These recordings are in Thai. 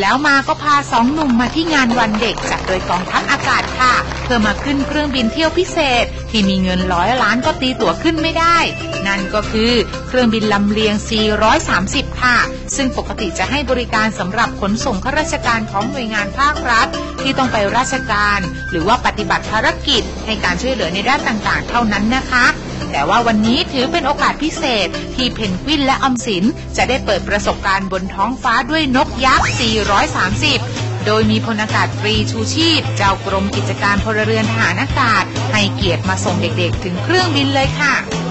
แล้วมาก็พาสองหนุ่มมาที่งานวันเด็กจัดโดยกองทัพอากาศค่ะ เพื่อมาขึ้นเครื่องบินเที่ยวพิเศษ ที่มีเงินร้อยล้านก็ตีตั๋วขึ้นไม่ได้ นั่นก็คือเครื่องบินลำเลียง 430 ค่ะ ซึ่งปกติจะให้บริการสำหรับขนส่งข้าราชการของหน่วยงานภาครัฐ ที่ต้องไปราชการ หรือว่าปฏิบัติภารกิจให้การช่วยเหลือในด้านต่างๆ เท่านั้นนะคะ แต่ว่าวันนี้ถือเป็นโอกาสพิเศษที่เพนกวินและออมสินจะได้เปิดประสบการณ์บนท้องฟ้าด้วยนกยักษ์ 430 โดยมีพลอากาศตรีชูชีพ เจ้ากรมกิจการพลเรือนทหารอากาศ ให้เกียรติมาส่งเด็กๆ ถึงเครื่องบินเลยค่ะและ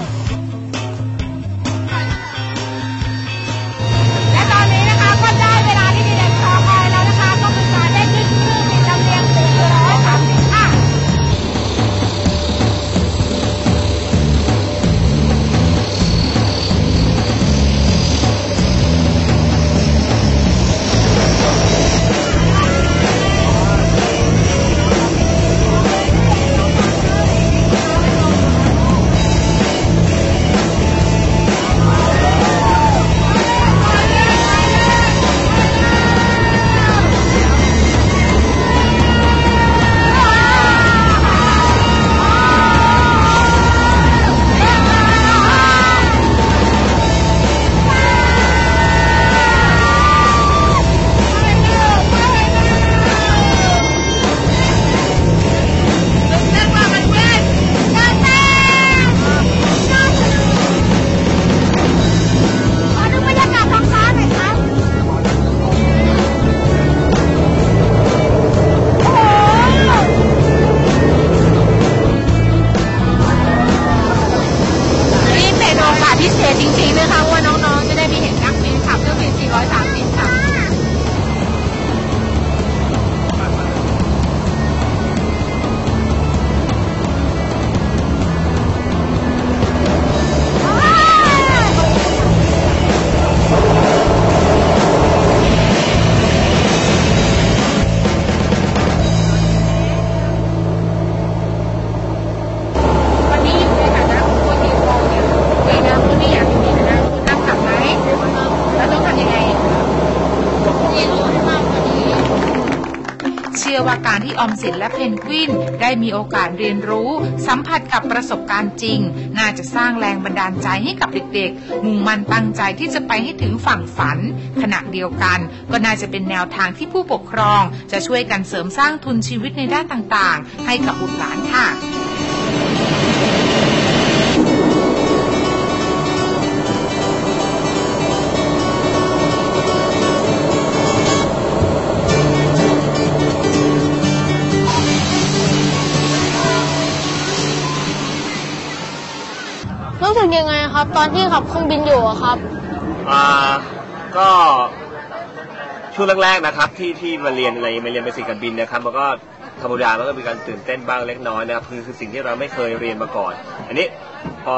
จริงๆนะคะว่าน้องๆจะได้มีเห็นนักบินขับเครื่องบิน430 อว่าการที่ออมสินและเพนกวินได้มีโอกาสเรียนรู้ สัมผัสกับประสบการณ์จริง น่าจะสร้างแรงบันดาลใจให้กับเด็กๆ มุ่งมั่นตั้งใจที่จะไปให้ถึงฝั่งฝัน ขณะเดียวกัน ก็น่าจะเป็นแนวทางที่ผู้ปกครอง จะช่วยกันเสริมสร้างทุนชีวิตในด้านต่างๆ ให้กับบุตรหลานค่ะ รู้สึกยังไงครับ ตอนที่ขับเครื่องบินอยู่อะครับ อ่าก็ช่วงแรกๆนะครับ ที่ที่มาเรียนอะไรมาเรียนเบสิกการบินนะครับมันก็ธรรมดามันก็มีการตื่นเต้นบ้างเล็กน้อยนะครับคือคือสิ่งที่เราไม่เคยเรียนมาก่อน อันนี้พอ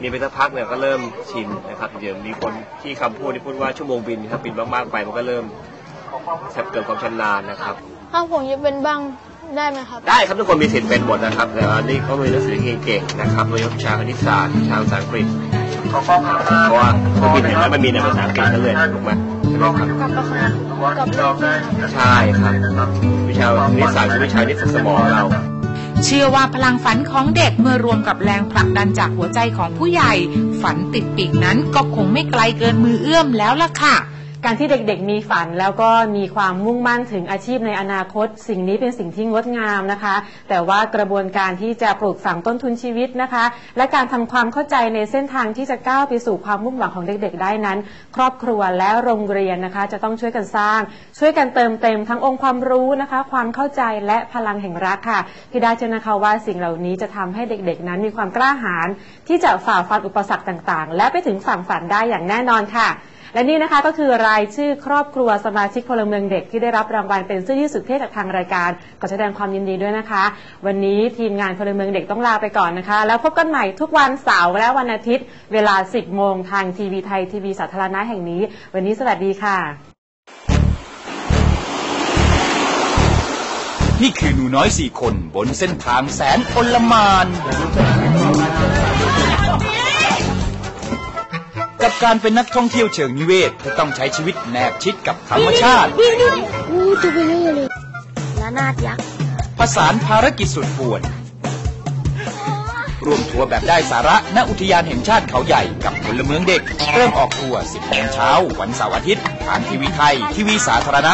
มีไปสักพักเนี่ยก็เริ่มชินนะครับเดี๋ยวมีคนที่คำพูดที่พูดว่าชั่วโมงบินครับบินมากๆไปมันก็เริ่มเกิดความชำนาญนะครับ ถ้าผมจะเป็นบ้าง ได้ไหมครับ ได้ครับทุกคนมีสิทธิ์เป็นหมดนะครับแต่ว่านี่เขามีหนังสือเก่งๆนะครับโดยเฉพาะวิชาคณิตศาสตร์วิชาภาษาอังกฤษเพราะว่าเครื่องบินเห็นไหมมันมีในภาษาอังกฤษนั่นเลยถูกไหมใช่ไหมครับกับประคับกับโลกด้วยใช่ครับวิชาคณิตศาสตร์คือวิชาที่ฝึกสมองเราเชื่อว่าพลังฝันของเด็กเมื่อรวมกับแรงผลักดันจากหัวใจของผู้ใหญ่ ฝันติดปีกนั้นก็คงไม่ไกลเกินมือเอื้อมแล้วล่ะค่ะ การที่เด็กๆมีฝันแล้วก็มีความมุ่งมั่นถึงอาชีพในอนาคต สิ่งนี้เป็นสิ่งที่งดงามนะคะ แต่ว่ากระบวนการที่จะปลูกฝังต้นทุนชีวิตนะคะ และการทำความเข้าใจในเส้นทางที่จะก้าวไปสู่ความมุ่งหวังของเด็กๆ ได้นั้น ครอบครัวและโรงเรียนนะคะ จะต้องช่วยกันสร้าง ช่วยกันเติมเต็มทั้งองค์ความรู้นะคะ ความเข้าใจและพลังแห่งรักค่ะพี่ได้เชื่อนะคะว่าสิ่งเหล่านี้จะทำให้เด็กๆ นั้นมีความกล้าหาญที่จะฝ่าฟันอุปสรรคต่างๆ และไปถึงฝั่งฝันได้อย่างแน่นอนค่ะ และนี่นะคะก็คือรายชื่อครอบครัวสมาชิกพลเมืองเด็กที่ได้รับรางวัลเป็นเสื้อยืดสุดเท่จากทางรายการขอแสดงความยินดีด้วยนะคะ วันนี้ทีมงานพลเมืองเด็กต้องลาไปก่อนนะคะ แล้วพบกันใหม่ทุกวันเสาร์และวันอาทิตย์ เวลา 10 โมงทางทีวีไทยทีวีสาธารณะแห่งนี้ วันนี้สวัสดีค่ะ นี่คือหนูน้อยสี่คนบนเส้นทางแสนอลหมาน กับการเป็นนักท่องเที่ยวเชิงนิเวศที่ต้องใช้ชีวิตแนบชิดกับธรรมชาติอู้ตัวเบลอเลยและนาดยักษ์ผสานภารกิจสุดป่วนร่วมทัวร์แบบได้สาระณอุทยานแห่งชาติเขาใหญ่กับพลเมืองเด็ก เริ่มออกทัวร์10โมงเช้าวันเสาร์อาทิตย์ทางทีวีไทยทีวีสาธารณะ